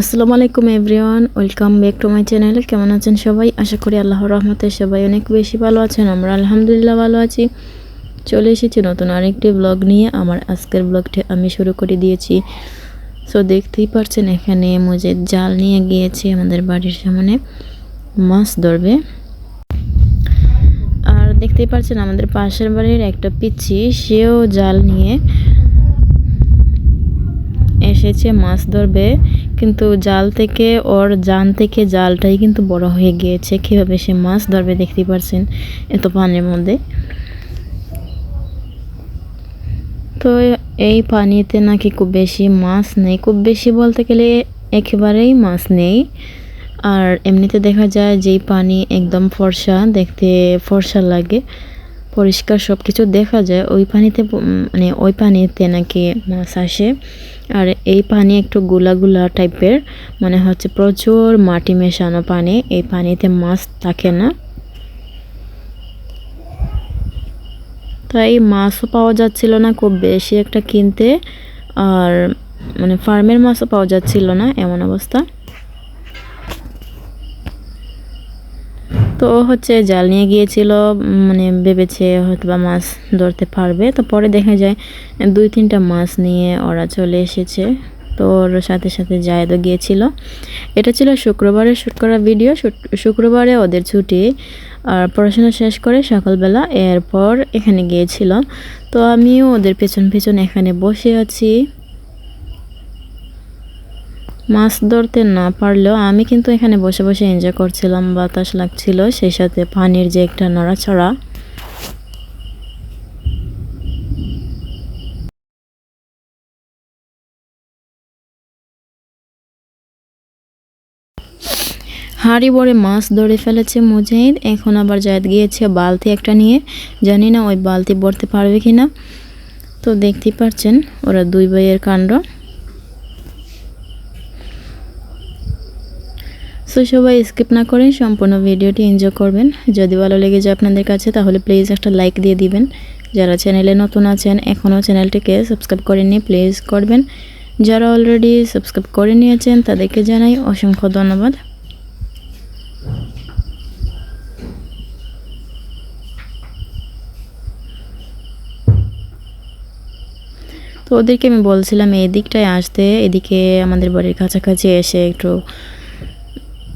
আসসালামু আলাইকুম everyone, welcome back to my channel. কেমন আছেন সবাই? আশা করি আল্লাহর রহমতে সবাই অনেক বেশি ভালো আছেন, আমরা আলহামদুলিল্লাহ ভালো আছি। চলে এসেছি নতুন আরেকটি ব্লগ নিয়ে। আমার আজকের ব্লগটি আমি শুরু করে দিয়েছি। সো দেখতেই পারছেন এখানে মজেদ জাল নিয়ে গিয়েছি আমাদের বাড়ির সামনে। মাছ ধরবে। আর দেখতেই পারছেন আমাদের পাশের বাড়ির একটা পিচ্ছি, সেও জাল নিয়ে এসেছে, মাছ ধরবে। কিন্তু জাল থেকে, ওর জান থেকে জালটাই কিন্তু বড় হয়ে গিয়েছে। কীভাবে সে মাছ ধরবে দেখতেই পারছেন এত পানির মধ্যে। তো এই পানিতে নাকি খুব বেশি মাছ নেই। খুব বেশি বলতে গেলে একেবারেই মাছ নেই। আর এমনিতে দেখা যায় যেই পানি একদম ফর্সা, দেখতে ফর্সা লাগে। পরিষ্কার সব কিছু দেখা যায়, ওই পানিতে মানে ওই পানিতে নাকি মাছ আসে। আর এই পানি একটু গুলা গুলা টাইপের, মনে হচ্ছে প্রচুর মাটি মেশানো পানি, এই পানিতে মাছ থাকে না। তাই মাছও পাওয়া যাচ্ছিল না, খুব বেশি একটা কিনতে, আর মানে ফার্মের মাছও পাওয়া যাচ্ছিল না, এমন অবস্থা। তো হচ্ছে জাল নিয়ে গিয়েছিল মানে ভেবেছে হয়তো বা মাছ ধরতে পারবে। তো পরে দেখা যায় দুই তিনটা মাছ নিয়ে ওরা চলে এসেছে। তো ওর সাথে সাথে জায়দও গিয়েছিল। এটা ছিল শুক্রবারে শ্যুট করা ভিডিও। শুক্রবারে ওদের ছুটি। আর পড়াশোনা শেষ করে সকালবেলা এরপর এখানে গিয়েছিল তো আমিও ওদের পেছন পেছন এখানে বসে আছি। মাছ ধরতে না পারলেও আমি কিন্তু এখানে বসে বসে এনজয় করছিলাম, বাতাস লাগছিল, সেই সাথে পানির যে একটা নড়াচড়া। হাঁড়ি বড়ে মাছ ধরে ফেলেছে মুজাহিদ, এখন আবার জায়দ গিয়েছে বালতি একটা নিয়ে। জানি না ওই বালতি ভরতে পারবে কি না তো দেখতেই পাচ্ছেন, ওরা দুই ভাইয়ের কাণ্ড। সো সবাই স্কিপ না করে সম্পূর্ণ ভিডিওটি এনজয় করবেন। যদি ভালো লেগে যায় আপনাদের কাছে, তাহলে প্লিজ একটা লাইক দিয়ে দিবেন। যারা চ্যানেলে নতুন আছেন, এখনও চ্যানেলটিকে সাবস্ক্রাইব করেননি প্লিজ করবেন। যারা অলরেডি সাবস্ক্রাইব করে নিয়েছেন, তাদেরকে জানাই অসংখ্য ধন্যবাদ। তো ওদেরকে আমি বলছিলাম, এই দিকটায় আসতে, এদিকে আমাদের বাড়ির কাছাকাছি এসে একটু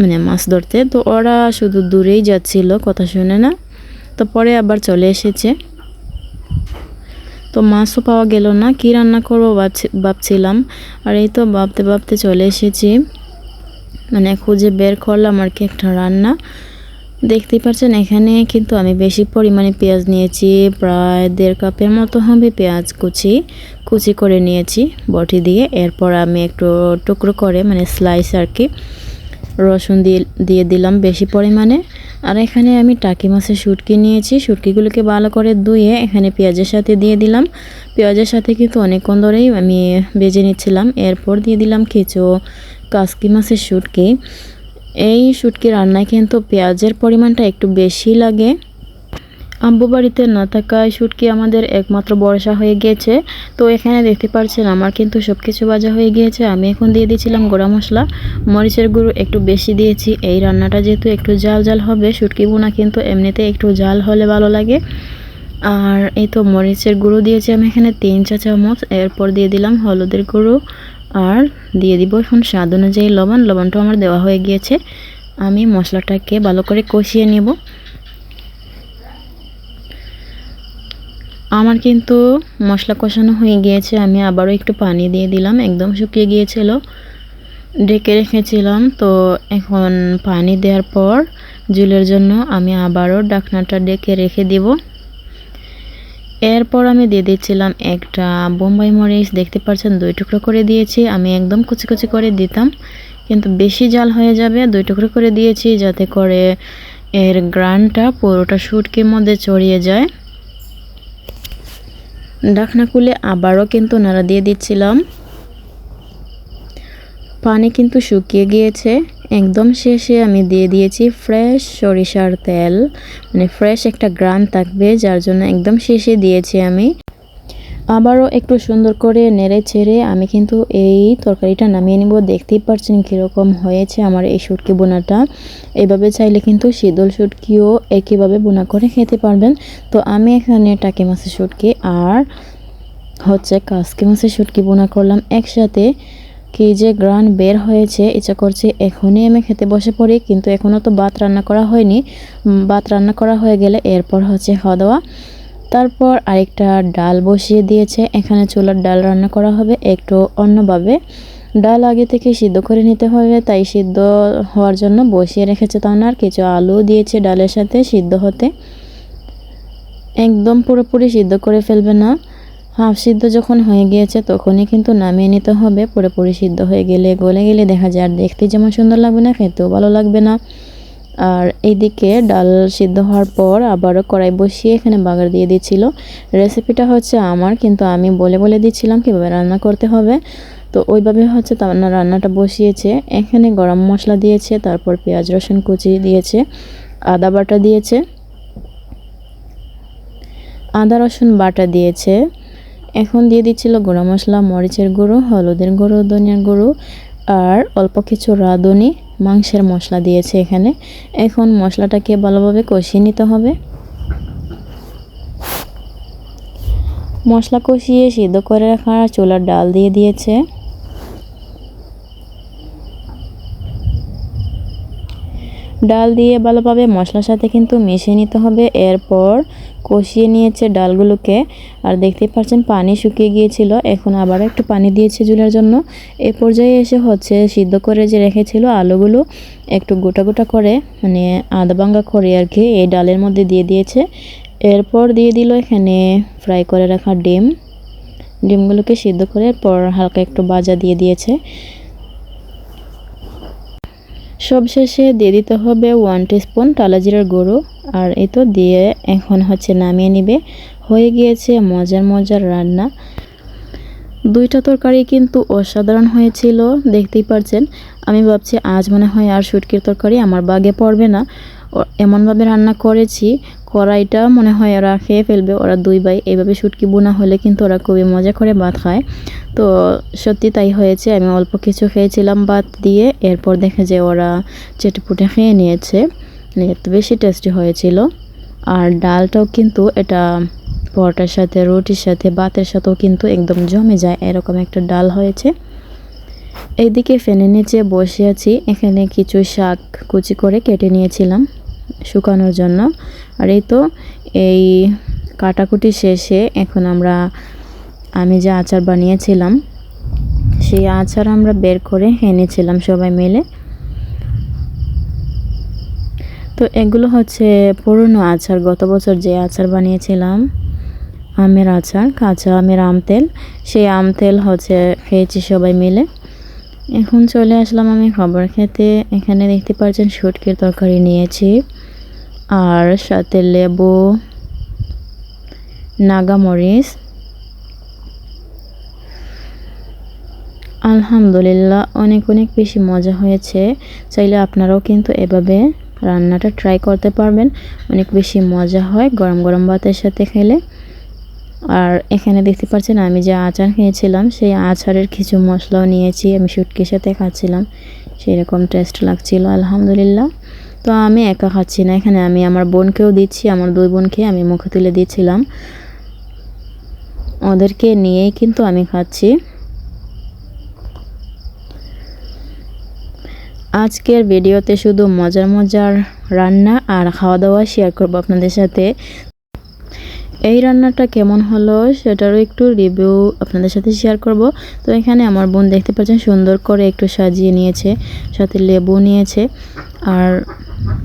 মানে মাছ ধরতে। তো ওরা শুধু দূরেই যাচ্ছিল, কথা শুনে না। তো পরে আবার চলে এসেছে। তো মাছও পাওয়া গেল না, কি রান্না করব ভাবছিলাম। আর এই তো ভাবতে ভাবতে চলে এসেছি। মানে খুঁজে বের করলাম আর কি একটা রান্না। দেখতেই পাচ্ছেন এখানে কিন্তু আমি বেশি পরিমাণে পেঁয়াজ নিয়েছি, প্রায় দেড় কাপের মতো হবে পেঁয়াজ কুচি। কুচি করে নিয়েছি বটি দিয়ে। এরপর আমি একটু টুকরো করে মানে স্লাইস আর কি রসুন দিয়ে দিয়ে দিলাম বেশি পরিমাণে। আর এখানে আমি টাকি মাছের শুটকি নিয়েছি। শুটকিগুলোকে ভালো করে ধুয়ে এখানে পেঁয়াজের সাথে দিয়ে দিলাম। পেঁয়াজের সাথে কিন্তু অনেকক্ষণ ধরেই আমি বেজে নিচ্ছিলাম। এরপর দিয়ে দিলাম কিছু কাসকি মাছের শুটকি। এই শুটকি রান্নায় কিন্তু পেঁয়াজের পরিমাণটা একটু বেশি লাগে। আব্বু বাড়িতে না থাকায় শুটকি আমাদের একমাত্র বর্ষা হয়ে গিয়েছে। তো এখানে দেখতে পাচ্ছেন আমার কিন্তু সব কিছু বাজা হয়ে গিয়েছে। আমি এখন দিয়ে দিয়েছিলাম গোড়া মশলা। মরিচের গুঁড়ো একটু বেশি দিয়েছি। এই রান্নাটা যেহেতু একটু জাল জাল হবে শুটকি বোনা কিন্তু এমনিতে একটু জাল হলে ভালো লাগে। আর এই তো মরিচের গুঁড়ো দিয়েছি আমি এখানে তিন চা চামচ। এরপর দিয়ে দিলাম হলুদের গুঁড়ো। আর দিয়ে দিব এখন স্বাদ অনুযায়ী লবণ। লবণটাও আমার দেওয়া হয়ে গিয়েছে। আমি মশলাটাকে ভালো করে কষিয়ে নেব। আমার কিন্তু মশলা কষানো হয়ে গিয়েছে, আমি আবারও একটু পানি দিয়ে দিলাম, একদম শুকিয়ে গিয়েছিল। ডেকে রেখেছিলাম, তো এখন পানি দেওয়ার পর জুলের জন্য আমি আবারও ডাকনাটা ডেকে রেখে দিব। এরপর আমি দিয়ে দিচ্ছিলাম একটা বোম্বাই মরিচ, দেখতে পাচ্ছেন, দুই টুকরো করে দিয়েছি, আমি একদম কুচি কুচি করে দিতাম, কিন্তু বেশি জাল হয়ে যাবে, দুই টুকরো করে দিয়েছি যাতে করে এর গ্রানটা পুরোটা শুটকির মধ্যে চড়িয়ে যায়। ঢাকনা খুলে আবারও কিন্তু নাড়া দিয়ে দিচ্ছিলাম। পানি কিন্তু শুকিয়ে গিয়েছে। একদম শেষে আমি দিয়ে দিয়েছি ফ্রেশ সরিষার তেল। মানে ফ্রেশ একটা গ্রান থাকবে, যার জন্য একদম শেষে দিয়েছি আমি। আবারও একটু সুন্দর করে নেড়ে ছেড়ে আমি কিন্তু এই তরকারিটা নামিয়ে নিব। দেখতেই পাচ্ছেন কীরকম হয়েছে আমার এই শুটকি বোনাটা। এভাবে চাইলে কিন্তু শীতল শুটকিও একইভাবে বোনা করে খেতে পারবেন। তো আমি এখানে টাকি মাছের শুটকি আর হচ্ছে কাসকি মাছের শুটকি বোনা করলাম একসাথে। কি যে গ্রান বের হয়েছে, ইচ্ছা করছে এখনই আমি খেতে বসে পড়ি, কিন্তু এখনও তো ভাত রান্না করা হয়নি। ভাত রান্না করা হয়ে গেলে এরপর হচ্ছে খাওয়া দাওয়া। তারপর আরেকটা ডাল বসিয়ে দিয়েছে। এখানে চুলার ডাল রান্না করা হবে একটু অন্যভাবে। ডাল আগে থেকে সিদ্ধ করে নিতে হবে, তাই সিদ্ধ হওয়ার জন্য বসিয়ে রেখেছে তখন আর কিছু আলু দিয়েছে ডালের সাথে সিদ্ধ হতে। একদম পুরোপুরি সিদ্ধ করে ফেলবে না। হাফ সিদ্ধ যখন হয়ে গিয়েছে তখনই কিন্তু নামিয়ে নিতে হবে। পুরোপুরি সিদ্ধ হয়ে গেলে গলে গেলে দেখা যায় আর দেখতে যেমন সুন্দর লাগবে না, খেতেও ভালো লাগবে না। আর এইদিকে ডাল সিদ্ধ হওয়ার পর আবারও কড়াই বসিয়ে এখানে বাগার দিয়ে দিচ্ছিল রেসিপিটা হচ্ছে আমার, কিন্তু আমি বলে বলে দিচ্ছিলাম কীভাবে রান্না করতে হবে। তো ওইভাবে হচ্ছে তামান্না রান্নাটা বসিয়েছে। এখানে গরম মশলা দিয়েছে, তারপর পেঁয়াজ, রসুন কুচি দিয়েছে, আদা বাটা দিয়েছে, আদা, রসুন বাটা দিয়েছে। এখন দিয়ে দিচ্ছিল গুঁড়ো মশলা, মরিচের গুঁড়ো, হলুদের গুঁড়ো, ধনিয়ার গুঁড়ো, আর অল্প কিছু রাঁধুনি। মাংসের মশলা দিয়েছে এখানে। এখন মশলাটাকে ভালোভাবে কষিয়ে নিতে হবে। মশলা কষিয়ে সিদ্ধ করে রাখা চুলার ডাল দিয়ে দিয়েছে। ডাল দিয়ে ভালোভাবে মশলার সাথে কিন্তু মিশিয়ে নিতে হবে। এরপর কষিয়ে নিয়েছে ডালগুলোকে। আর দেখতেই পাচ্ছেন, পানি শুকিয়ে গিয়েছিল। এখন আবার একটু পানি দিয়েছে জুলের জন্য। এ পর্যায়ে এসে হচ্ছে সিদ্ধ করে যে রেখেছিল আলুগুলো, একটু গোটা গোটা করে মানে আদা ভাঙ্গা করে আর কি, এই ডালের মধ্যে দিয়ে দিয়েছে। এরপর দিয়ে দিল এখানে ফ্রাই করে রাখা ডিম। ডিমগুলোকে সিদ্ধ করে পর হালকা একটু বাজা দিয়ে দিয়েছে। সবশেষে দিয়ে দিতে হবে ওয়ান টিস্পুন টালা জিরার গুঁড়ো। আর এই তো দিয়ে এখন হচ্ছে নামিয়ে নিবে। হয়ে গিয়েছে মজার মজার রান্না। দুইটা তরকারি কিন্তু অসাধারণ হয়েছিল, দেখতেই পারছেন। আমি ভাবছি আজ মনে হয় আর শুটকির তরকারি আমার বাগে পড়বে না। এমনভাবে রান্না করেছি, কড়াইটা মনে হয় ওরা খেয়ে ফেলবে। ওরা দুই ভাই এইভাবে শুটকি বোনা হলে কিন্তু ওরা খুবই মজা করে ভাত খায়। তো সত্যি তাই হয়েছে। আমি অল্প কিছু খেয়েছিলাম ভাত দিয়ে, এরপর দেখে যে ওরা চেটেপুটে খেয়ে নিয়েছে। এত বেশি টেস্টি হয়েছিল। আর ডালটাও কিন্তু এটা পরোটার সাথে, রুটির সাথে, ভাতের সাথেও কিন্তু একদম জমে যায়, এরকম একটা ডাল হয়েছে। এইদিকে ফেনে নিচে বসে আছি। এখানে কিছু শাক কুচি করে কেটে নিয়েছিলাম শুকানোর জন্য। আর এই তো এই কাটাকুটি শেষে এখন আমরা আমি যে আচার বানিয়েছিলাম, সেই আচার আমরা বের করে এনেছিলাম সবাই মিলে। তো এগুলো হচ্ছে পুরনো আচার। গত বছর যে আচার বানিয়েছিলাম, আমের আচার, কাঁচা আমের আম তেল, সেই আম তেল হচ্ছে খেয়েছি সবাই মিলে। এখন চলে আসলাম আমি খাবার খেতে। এখানে দেখতে পাচ্ছেন শুটকির তরকারি নিয়েছি, আর সাথে লেবু নাগামরিচ আলহামদুলিল্লাহ, অনেক অনেক বেশি মজা হয়েছে। চাইলে আপনারাও কিন্তু এভাবে রান্নাটা ট্রাই করতে পারবেন। অনেক বেশি মজা হয় গরম গরম ভাতের সাথে খেলে। আর এখানে দেখতে পাচ্ছেন আমি যে আচার খেয়েছিলাম, সেই আচারের কিছু মশলাও নিয়েছি, আমি শুটকির সাথে খাচ্ছিলাম। সেই রকম টেস্ট লাগছিল, আলহামদুলিল্লাহ। তো আমি একা খাচ্ছি না, এখানে আমি আমার বোনকেও দিচ্ছি, আমার দুই বোনকে আমি মুখে তুলে দিচ্ছিলাম। ওদেরকে নিয়েই কিন্তু আমি খাচ্ছি। আজকের ভিডিওতে শুধু মজার মজার রান্না আর খাওয়া দাওয়া শেয়ার করব আপনাদের সাথে। এই রান্নাটা কেমন হলো সেটারও একটু রিভিউ আপনাদের সাথে শেয়ার করব। তো এখানে আমার বোন দেখতে পাচ্ছেন সুন্দর করে একটু সাজিয়ে নিয়েছে, সাথে লেবু নিয়েছে আর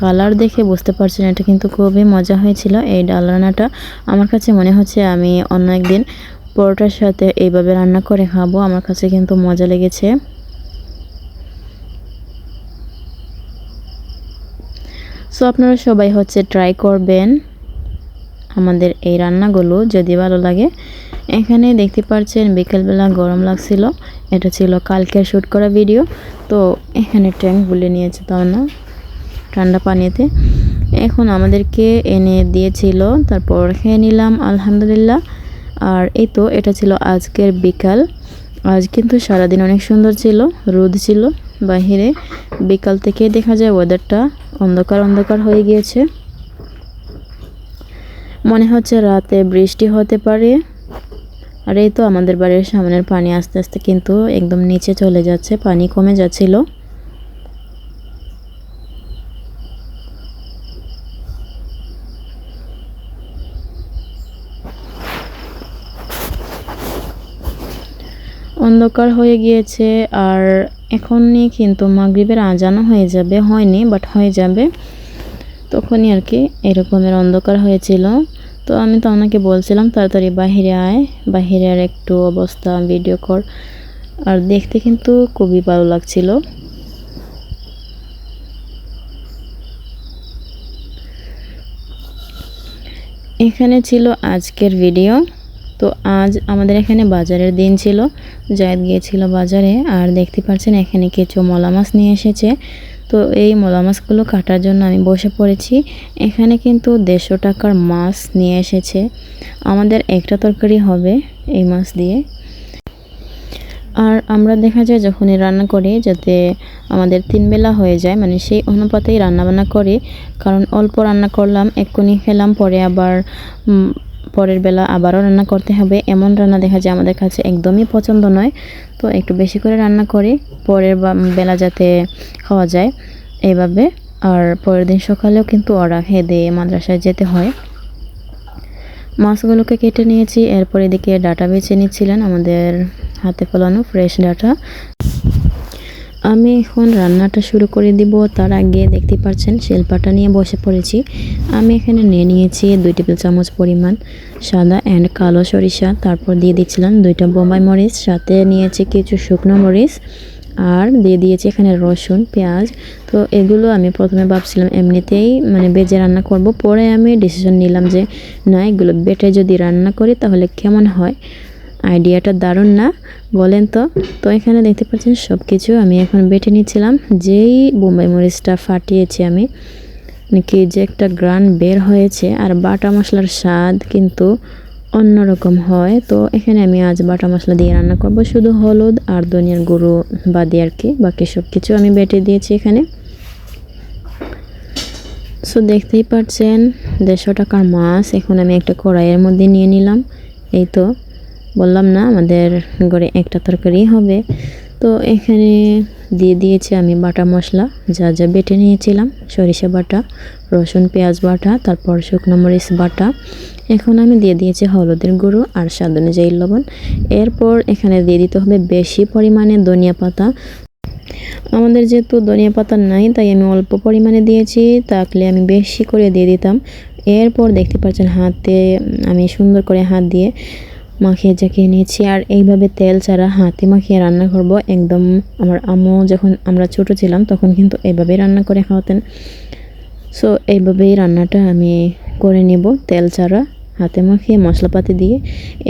কালার দেখে বুঝতে পারছেন এটা কিন্তু খুবই মজা হয়েছিল এই ডাল রান্নাটা। আমার কাছে মনে হচ্ছে আমি অন্য একদিন পরোটার সাথে এইভাবে রান্না করে খাব, আমার কাছে কিন্তু মজা লেগেছে। সো আপনারা সবাই হচ্ছে ট্রাই করবেন আমাদের এই রান্নাগুলো যদি ভালো লাগে। এখানে দেখতে পাচ্ছেন বিকেলবেলা গরম লাগছিল। এটা ছিল কালকে শ্যুট করা ভিডিও তো, এখানে ট্যাঙ্ক বলে নিয়েছে তাও না, ঠান্ডা পানিতে। এখন আমাদেরকে এনে দিয়েছিল, তারপর খেয়ে নিলাম, আলহামদুলিল্লাহ। আর এই তো, এটা ছিল আজকের বিকাল। আজ কিন্তু সারাদিন অনেক সুন্দর ছিল, রোদ ছিল। বাহিরে। বিকাল থেকেই দেখা যায় ওয়েদারটা অন্ধকার অন্ধকার হয়ে গিয়েছে। মনে হচ্ছে রাতে বৃষ্টি হতে পারে। আর এই তো আমাদের বাড়ির সামনের পানি আস্তে আস্তে কিন্তু একদম নিচে চলে যাচ্ছে, পানি কমে যাচ্ছিল। অন্ধকার হয়ে গিয়েছে আর এখনই কিন্তু মাগরিবের আজানও হয়ে যাবে, হয়নি বাট হয়ে যাবে। তখনই আর কি এরকমের অন্ধকার হয়েছিল। তো আমি তো ওনাকে বলছিলাম, তাড়াতাড়ি বাহিরে আয় বাহিরের একটু অবস্থা ভিডিও কর আর দেখতে কিন্তু খুবই ভালো লাগছিল। এখানে ছিল আজকের ভিডিও তো আজ আমাদের এখানে বাজারের দিন ছিল। জায়দ গিয়েছিল বাজারে আর দেখতে পাচ্ছেন এখানে কিছু মলা মাছ নিয়ে এসেছে। তো এই মলা মাছগুলো কাটার জন্য আমি বসে পড়েছি। এখানে কিন্তু দেড়শো টাকার মাছ নিয়ে এসেছে। আমাদের একটা তরকারি হবে এই মাছ দিয়ে। আর আমরা দেখা যায় যখনই রান্না করি যাতে আমাদের তিন বেলা হয়ে যায় মানে সেই অনুপাতেই রান্নাবান্না করি। কারণ অল্প রান্না করলাম, এক্ষুনি খেলাম, পরে আবার পরের বেলা আবারও রান্না করতে হবে। এমন রান্না দেখা যায় আমাদের কাছে একদমই পছন্দ নয়। তো একটু বেশি করে রান্না করি, পরের বেলা যাতে খাওয়া যায় এইভাবে আর পরের দিন সকালেও কিন্তু ওরা দিয়ে মাদ্রাসায় যেতে হয়। মাছগুলোকে কেটে নিয়েছি, এরপর এদিকে ডাটা বেছে নিচ্ছিলেন আমাদের হাতে ফলানো ফ্রেশ ডাটা। আমি এখন রান্নাটা শুরু করে দিব। তার আগে দেখতে পাচ্ছেন, শিল্পাটা নিয়ে বসে পড়েছি। আমি এখানে নিয়ে নিয়েছি দুই টেবিল চামচ পরিমাণ সাদা অ্যান্ড কালো সরিষা। তারপর দিয়ে দিচ্ছিলাম দুইটা বোম্বাই মরিচ, সাথে নিয়েছি কিছু শুকনো মরিচ আর দিয়ে দিয়েছি এখানে রসুন, পেঁয়াজ। তো এগুলো আমি প্রথমে ভাবছিলাম এমনিতেই মানে বেজে রান্না করব। পরে আমি ডিসিশন নিলাম যে না, এগুলো বেটে যদি রান্না করি তাহলে কেমন হয়? আইডিয়াটা দারুণ না? বলেন তো। তো এখানে দেখতে পাচ্ছেন সব কিছু আমি এখন বেটে নিচ্ছিলাম। যেই বোম্বাই মরিচটা ফাটিয়েছি আমি মানে কি যে একটা গ্রান বের হয়েছে, আর বাটা মশলার স্বাদ কিন্তু অন্যরকম হয়। তো এখানে আমি আজ বাটা মশলা দিয়ে রান্না করব। শুধু হলুদ আর ধনিয়ার গুঁড়ো বাদে আর কি, বাকি সব কিছু আমি বেটে দিয়েছি এখানে। সো দেখতেই পাচ্ছেন, দেড়শো টাকার মাছ। এখন আমি একটা কড়াইয়ের মধ্যে নিয়ে নিলাম। এই তো। বললাম, না, আমাদের ঘরে একটা তরকারি হবে। তো এখানে দিয়ে দিয়েছি আমি বাটা মশলা, যা যা বেটে নিয়েছিলাম, সরিষা বাটা, রসুন, পেঁয়াজ বাটা, তারপর শুকনো মরিচ বাটা। এখন আমি দিয়ে দিয়েছি হলুদের গুঁড়ো আর স্বাদ অনুযায়ী লবণ। এরপর এখানে দিয়ে দিতে হবে বেশি পরিমাণে ধনিয়া পাতা। আমাদের যেহেতু ধনিয়া পাতা নাই, তাই আমি অল্প পরিমাণে দিয়েছি, তাকলে আমি বেশি করে দিয়ে দিতাম। এরপর দেখতে পাচ্ছেন হাতে আমি সুন্দর করে হাত দিয়ে মাখিয়ে জাকিয়ে নিয়েছি। আর এইভাবে তেল ছাড়া হাতে মাখিয়ে রান্না করব একদম আমার আম্মু যখন আমরা ছোট ছিলাম তখন কিন্তু এইভাবেই রান্না করে খাওয়াতেন। সো এইভাবেই রান্নাটা আমি করে নিব তেল ছাড়া হাতে মাখিয়ে মশলাপাতি দিয়ে।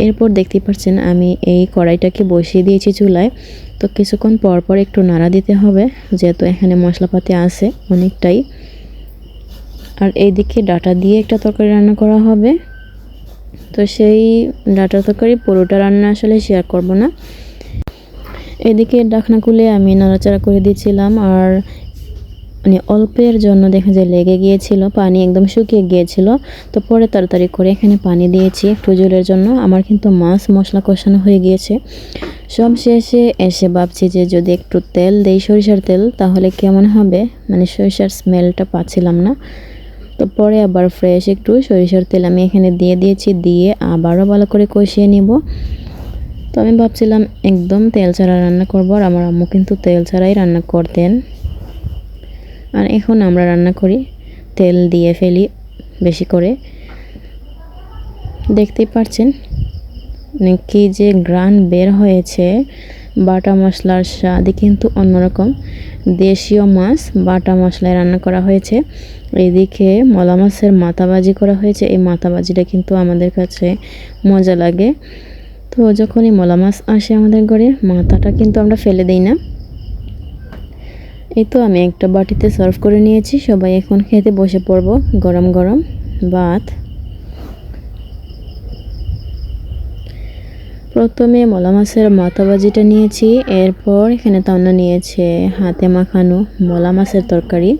এরপর দেখতে পাচ্ছেন আমি এই কড়াইটাকে বসিয়ে দিয়েছি চুলায়। তো কিছুক্ষণ পর পর একটু নাড়া দিতে হবে, যেহেতু এখানে মশলাপাতি আছে অনেকটাই। আর এইদিকে ডাটা দিয়ে একটা তরকারি রান্না করা হবে। তো সেই ডাটা তরকারি পুরোটা রান্না আসলে শেয়ার করব না। এদিকে ডাকনা খুলে আমি নাড়াচাড়া করে দিয়েছিলাম আর মানে অল্পের জন্য দেখা যায় লেগে গিয়েছিল, পানি একদম শুকিয়ে গিয়েছিল। তো পরে তাড়াতাড়ি করে এখানে পানি দিয়েছি একটু জলের জন্য। আমার কিন্তু মাছ মশলা কষানো হয়ে গিয়েছে। সব শেষে এসে ভাবছি যে যদি একটু তেল দেই সরিষার তেল তাহলে কেমন হবে? মানে সরিষার স্মেলটা পাচ্ছিলাম না। তো পরে আবার ফ্রেশ একটু সরিষার তেল আমি এখানে দিয়ে দিয়েছি, দিয়ে আবারও ভালো করে কষিয়ে নিব। তো আমি ভাবছিলাম একদম তেল ছাড়া রান্না করব আর আমার আম্মু কিন্তু তেল ছাড়াই রান্না করতেন। আর এখন আমরা রান্না করি, তেল দিয়ে ফেলি বেশি করে। দেখতেই পাচ্ছেন মানে কি যে গ্রান বের হয়েছে। বাটা মশলার স্বাদই কিন্তু অন্যরকম। দেশীয় মাছ বাটা মশলায় রান্না করা হয়েছে। এদিকে মলা মাছের মাথাবাজি করা হয়েছে। এই মাথাবাজিটা কিন্তু আমাদের কাছে মজা লাগে। তো যখনই মলা মাছ আসে আমাদের ঘরে, মাথাটা কিন্তু আমরা ফেলে দিই না। এই তো আমি একটা বাটিতে সার্ভ করে নিয়েছি। সবাই এখন খেতে বসে পড়ব। গরম গরম ভাত। প্রথমে মলা মাছের মাথাবাজিটা নিয়েছি, এরপর এখানে তো তান্না নিয়েছে হাতে মাখানো মলা মাছের তরকারি।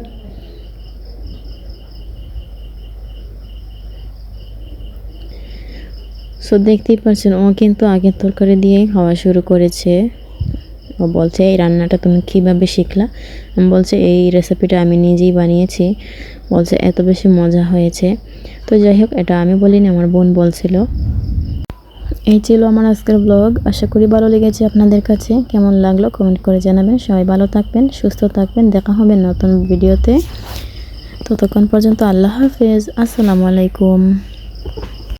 সো দেখতেই পাচ্ছেন, ও কিন্তু আগের তরকারি দিয়ে খাওয়া শুরু করেছে। ও বলছে, এই রান্নাটা তুমি কীভাবে শিখলা? আমি বলছে, এই রেসিপিটা আমি নিজেই বানিয়েছি। বলছে, এত বেশি মজা হয়েছে। তো যাই হোক, এটা আমি বলিনি, আমার বোন বলছিল। এই ছিল আমার আজকের ব্লগ আশা করি ভালো লেগেছে আপনাদের কাছে। কেমন লাগল কমেন্ট করে জানাবেন। সবাই ভালো থাকবেন, সুস্থ থাকবেন। দেখা হবে নতুন ভিডিওতে। ততক্ষণ পর্যন্ত আল্লাহ হাফেজ। আসসালামু আলাইকুম।